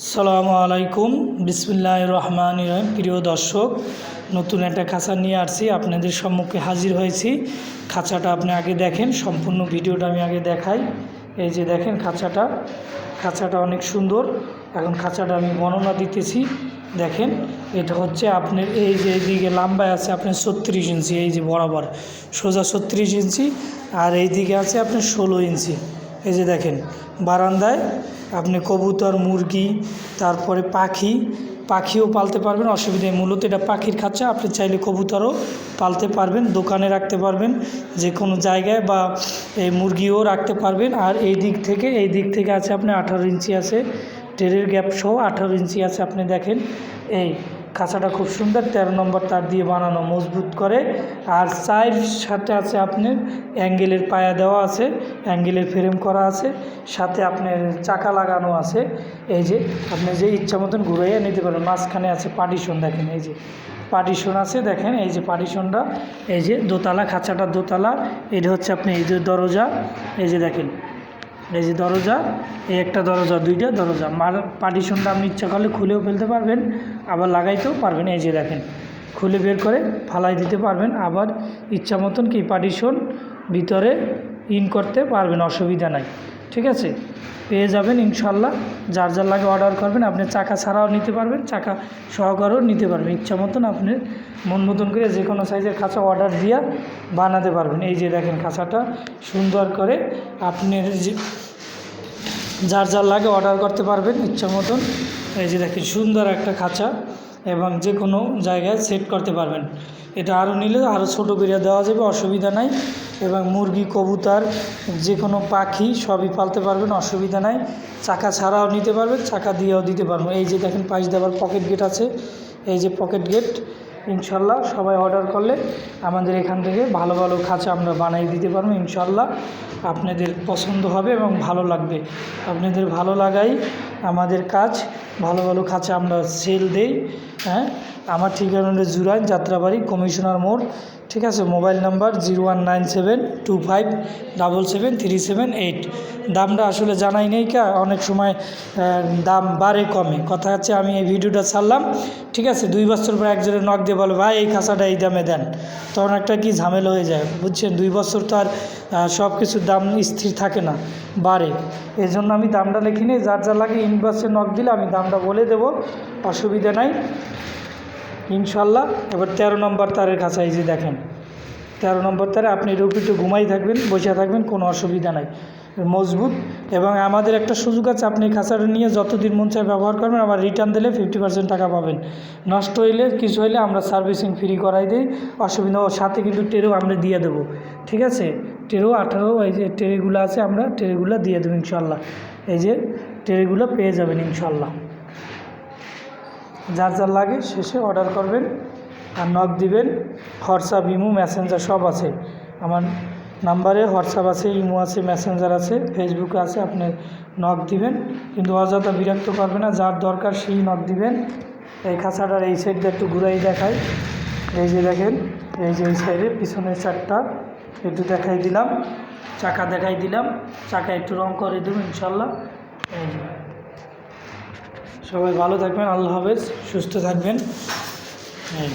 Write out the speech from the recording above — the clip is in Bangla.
সালামু আলাইকুম। বিসমুল্লাহ রহমান রহিম। প্রিয় দর্শক, নতুন একটা খাঁচা নিয়ে আসছি। আপনাদের সম্মুখে হাজির হয়েছি। খাঁচাটা আপনি আগে দেখেন, সম্পূর্ণ ভিডিওটা আমি আগে দেখাই। এই যে দেখেন খাঁচাটা। খাঁচাটা অনেক সুন্দর। এখন খাঁচাটা আমি বর্ণনা দিতেছি। দেখেন, এটা হচ্ছে আপনার এই যে এইদিকে লম্বায় আছে আপনার ছত্রিশ ইঞ্চি, এই যে বরাবর। সোজা ছত্রিশ ইঞ্চি, আর এইদিকে আছে আপনার ষোলো ইঞ্চি। এই যে দেখেন, বারান্দায় আপনি কবুতর, মুরগি, তারপরে পাখি, পাখিও পালতে পারবেন, অসুবিধে মূলত এটা পাখির খাঁচা, আপনি চাইলে কবুতরও পালতে পারবেন, দোকানে রাখতে পারবেন যে কোনো জায়গায় বা এই মুরগিও রাখতে পারবেন। আর এই দিক থেকে, এই দিক থেকে আছে আপনি আঠারো ইঞ্চি আছে ট্রেনের গ্যাপ সহ আঠারো ইঞ্চি আছে। আপনি দেখেন, এই খাঁচাটা খুব সুন্দর, তেরো নম্বর তার দিয়ে বানানো মজবুত করে। আর চায়ের সাথে আছে আপনার অ্যাঙ্গেলের পায়া দেওয়া আছে, অ্যাঙ্গেলের ফ্রেম করা আছে, সাথে আপনার চাকা লাগানো আছে। এই যে, আপনি যে ইচ্ছা মতন ঘুরাইয়া নিতে পারেন মাঝখানে আছে পার্টিশন, দেখেন এই যে। পার্টিশন আছে, দেখেন এই যে পার্টিশনটা। এই যে দোতলা, খাঁচাটা দোতলা। এটা হচ্ছে আপনি এই যে দরজা। এই যে দেখেন। এই যে দরজা, এই একটা দরজা, দুইটা দরজা। মার পার্টিশনটা আপনি ইচ্ছা করলে খুলেও ফেলতে পারবেন, আবার লাগাইতেও পারবেন। এই যে দেখেন, খুলে বের করে ফালাই দিতে পারবেন। আবার ইচ্ছা মতন কি পার্টিশন ভিতরে ইন করতে পারবেন, অসুবিধা নাই। ঠিক আছে? পেয়ে যাবেন ইনশাল্লাহ। যার যার লাগে অর্ডার করবেন, আপনি চাকা ছাড়াও নিতে পারবেন, চাকা সহকারেও নিতে পারবেন। ইচ্ছা মতন আপনি মন মতন করে যে কোনো সাইজের খাঁচা অর্ডার দিয়া বানাতে পারবেন। এই যে দেখেন খাঁচাটা সুন্দর করে আপনি যে যার যার লাগে অর্ডার করতে পারবেন, ইচ্ছা মতন। এই যে দেখেন সুন্দর একটা খাঁচা। এবং যে কোনো জায়গায় সেট করতে পারবেন। এটা আরও নিলে আরও ছোটো করে দেওয়া যাবে, অসুবিধা নাই। এবং মুরগি, কবুতর, যে কোনো পাখি সবই পালতে পারবেন, অসুবিধা নাই। চাকা ছাড়াও নিতে পারবেন, চাকা দিয়েও দিতে পারবেন। এই যে দেখেন পাঁচ দেওয়ার পকেট গেট আছে। এই যে পকেট গেট ইনশাল্লাহ সবাই অর্ডার করলে আমাদের এখান থেকে ভালো ভালো খাঁচা আমরা বানিয়ে দিতে পারব, ইনশাল্লাহ। আপনাদের পছন্দ হবে এবং ভালো লাগবে। আপনাদের ভালো লাগাই আমাদের কাজ, ভালো ভালো খাঁচা আমরা সেল দেই হ্যাঁ? আমার ঠিকানা হলো জুরাইন যাত্রাবাড়ি, কমিশনার মোড়, ঠিক আছে? Mobile number zero one nine seven two five double seven three seven eight দামটা আসলে জানাই নেই কা, অনেক সময় দাম বাড়ে কমে। কথা হচ্ছে আমি এই ভিডিওটা ছাড়লাম, ঠিক আছে? দুই বছর পর একজনের নখ দিয়ে বলো, ভাই, এই খাঁচাটা এই দামে দেন। তখন একটা কি ঝামেলা হয়ে যায়, বুঝছেন? দুই বছর তো আর সব কিছুর দাম স্থির থাকে না, বাড়ে। এজন্য আমি দামটা লিখিনি যার যা লাগে ইনবক্সে নখ দিলে আমি দামটা বলে দেবো, অসুবিধা নাই। ইনশাল্লাহ, এবার তেরো নম্বর তারের কাছে এই যে দেখেন, তেরো নম্বর তারে আপনি রুপিতে ঘুমাই থাকবেন, বসে থাকবেন, কোনো অসুবিধা নাই। মজবুত, এবং আমাদের একটা সুযোগ আছে, আপনি খাঁচাটা নিয়ে যতদিন মন চায় ব্যবহার করবেন, আবার রিটার্ন দিলে ফিফটি পার্সেন্ট টাকা পাবেন। নষ্ট হইলে, কিছু হইলে আমরা সার্ভিসিং ফ্রি করাই দিই, অসুবিধা ওর সাথে কিন্তু টেরও আমরা দিয়ে দেবো। ঠিক আছে? টেরো আঠারো, এই যে ট্রেগুলো আছে, আমরা ট্রেগুলো দিয়ে দেবো ইনশাল্লাহ। এই যে ট্রেগুলো পেয়ে যাবেন ইনশাল্লাহ যার যার লাগে শেষে অর্ডার করবেন আর নক দিবেন। হোয়াটসঅ্যাপ, ইমো মেসেঞ্জার সব আছে। আমার নাম্বারে হোয়াটসঅ্যাপ আছে, ইমো আছে মেসেঞ্জার আছে ফেসবুক আছে, আপনি নক দিবেন। কিন্তু অযথা বিরক্ত করবে না, যার দরকার সেই নক দিবেন। এই খাঁচাটার এই সাইডটা একটু ঘুরাই দেখাই। এই যে দেখেন, এই যে এই সাইডে পিছনের চারটা একটু দেখাই দিলাম। চাকা দেখাই দিলাম। চাকা একটু রং করে দেবো ইনশাল্লাহ সবাই ভালো থাকবেন আল্লাহ হাফেজ সুস্থ থাকবেন। এই